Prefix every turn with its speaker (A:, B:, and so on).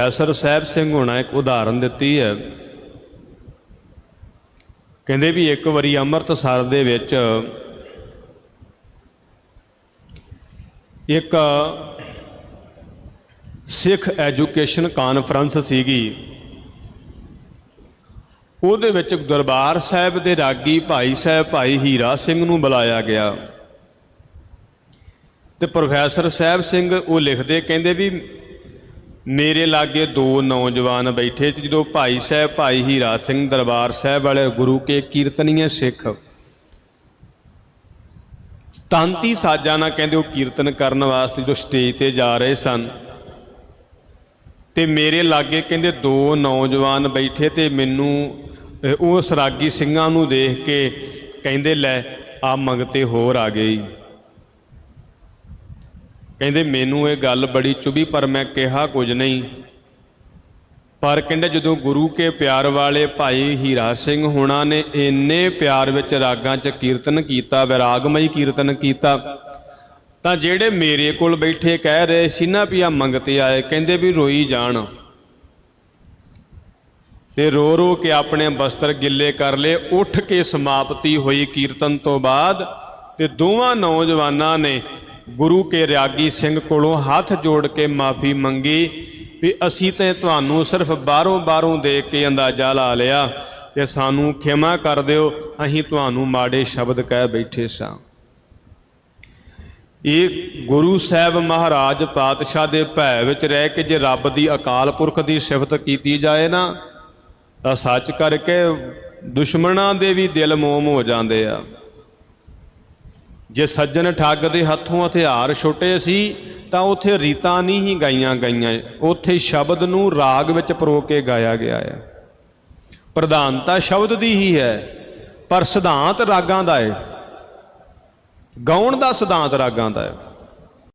A: Acer Sahib Singh ਹੋਣਾ ਇੱਕ ਉਦਾਹਰਨ ਦਿੱਤੀ ਹੈ। ਕਹਿੰਦੇ ਵੀ ਇੱਕ ਵਾਰੀ ਅੰਮ੍ਰਿਤਸਰ ਦੇ ਵਿੱਚ ਇੱਕ ਸਿੱਖ ਐਜੂਕੇਸ਼ਨ ਕਾਨਫਰੰਸ ਸੀਗੀ। ਉਹਦੇ ਵਿੱਚ ਦਰਬਾਰ ਸਾਹਿਬ ਦੇ ਰਾਗੀ ਭਾਈ ਸਾਹਿਬ, ਭਾਈ ਹੀਰਾ ਸਿੰਘ ਨੂੰ ਬੁਲਾਇਆ ਗਿਆ। ਤੇ ਪ੍ਰੋਫੈਸਰ ਸਾਹਿਬ ਸਿੰਘ ਉਹ ਲਿਖਦੇ ਕਹਿੰਦੇ ਵੀ ਮੇਰੇ ਲਾਗੇ ਦੋ ਨੌਜਵਾਨ ਬੈਠੇ ਸੀ ਜਦੋਂ ਭਾਈ ਸਾਹਿਬ ਭਾਈ ਹੀਰਾ ਸਿੰਘ ਦਰਬਾਰ ਸਾਹਿਬ ਵਾਲੇ ਗੁਰੂ ਕੇ ਕੀਰਤਨੀਏ ਸਿੱਖ। ਤਾਂਤੀ ਸਾਜਾਂ ਨਾਲ ਕਹਿੰਦੇ ਉਹ ਕੀਰਤਨ ਕਰਨ ਵਾਸਤੇ ਜੋ ਸਟੇਜ ਤੇ ਜਾ ਰਹੇ ਸਨ। ਤੇ ਮੇਰੇ ਲਾਗੇ ਕਹਿੰਦੇ ਦੋ ਨੌਜਵਾਨ ਬੈਠੇ ਤੇ ਮੈਨੂੰ ਅਹ, ਉਹ ਸਰਾਗੀ ਸਿੰਘਾਂ ਨੂੰ ਦੇਖ ਕੇ ਕਹਿੰਦੇ ਲੈ ਆ ਮੰਗਤੇ ਹੋਰ ਆ ਗਈ। ਕਹਿੰਦੇ, ਮੈਨੂੰ ਇਹ ਗੱਲ ਬੜੀ ਚੁਭੀ, ਪਰ ਮੈਂ ਕਿਹਾ ਕੁਝ ਨਹੀਂ। ਪਰ ਕਹਿੰਦੇ, ਜਦੋਂ ਗੁਰੂ ਕੇ ਪਿਆਰ ਵਾਲੇ ਭਾਈ ਹੀਰਾ ਸਿੰਘ ਹੋਣਾ ਨੇ ਇੰਨੇ ਪਿਆਰ ਵਿੱਚ ਰਾਗਾਂ 'ਚ ਕੀਰਤਨ ਕੀਤਾ, ਵਿਰਾਗਮਈ ਕੀਰਤਨ ਕੀਤਾ, ਤਾਂ ਜਿਹੜੇ ਮੇਰੇ ਕੋਲ ਬੈਠੇ ਕਹਿ ਰਹੇ ਸੀ ਨਾ ਵੀ ਆ ਮੰਗਤੇ ਆਏ, ਕਹਿੰਦੇ ਵੀ ਰੋਈ ਜਾਣ। ਤੇ ਰੋ ਰੋ ਕੇ ਆਪਣੇ ਬਸਤਰ ਗਿੱਲੇ ਕਰ ਲਏ, ਉੱਠ ਕੇ ਸਮਾਪਤੀ ਹੋਈ ਕੀਰਤਨ ਤੋਂ ਬਾਅਦ, ਤੇ ਦੋਵਾਂ ਨੌਜਵਾਨਾਂ ਨੇ ਗੁਰੂ ਕੇ ਰਾਗੀ ਸਿੰਘ ਕੋਲੋਂ ਹੱਥ ਜੋੜ ਕੇ ਮਾਫੀ ਮੰਗੀ ਵੀ ਅਸੀਂ ਤੇ ਤੁਹਾਨੂੰ ਸਿਰਫ ਬਾਹਰੋਂ ਬਾਹਰੋਂ ਦੇਖ ਕੇ ਅੰਦਾਜ਼ਾ ਲਾ ਲਿਆ ਤੇ ਸਾਨੂੰ ਖਿਮਾ ਕਰ ਦਿਓ, ਅਸੀਂ ਤੁਹਾਨੂੰ ਮਾੜੇ ਸ਼ਬਦ ਕਹਿ ਬੈਠੇ ਸਾਂ। ਇਹ ਗੁਰੂ ਸਾਹਿਬ ਮਹਾਰਾਜ ਪਾਤਸ਼ਾਹ ਦੇ ਭੈ ਵਿੱਚ ਰਹਿ ਕੇ ਜੇ ਰੱਬ ਦੀ ਅਕਾਲ ਪੁਰਖ ਦੀ ਸਿਫਤ ਕੀਤੀ ਜਾਏ ਨਾ, ਤਾਂ ਸੱਚ ਕਰਕੇ ਦੁਸ਼ਮਣਾਂ ਦੇ ਵੀ ਦਿਲ ਮੋਮ ਹੋ ਜਾਂਦੇ ਆ। ਜੇ ਸੱਜਣ ਠੱਗ ਦੇ ਹੱਥੋਂ ਹਥਿਆਰ ਛੁੱਟੇ ਸੀ, ਤਾਂ ਉਥੇ ਰੀਤਾਂ ਨਹੀਂ ਹੀ ਗਾਈਆਂ ਗਈਆਂ। ਉਥੇ ਸ਼ਬਦ ਨੂੰ ਰਾਗ ਵਿੱਚ ਪਰੋ ਕੇ ਗਾਇਆ ਗਿਆ ਹੈ ਪ੍ਰਧਾਨਤਾ ਸ਼ਬਦ ਦੀ ਹੀ ਹੈ, ਪਰ ਸਿਧਾਂਤ ਰਾਗਾਂ ਦਾ ਹੈ ਗਾਉਣ ਦਾ ਸਿਧਾਂਤ ਰਾਗਾਂ ਦਾ ਹੈ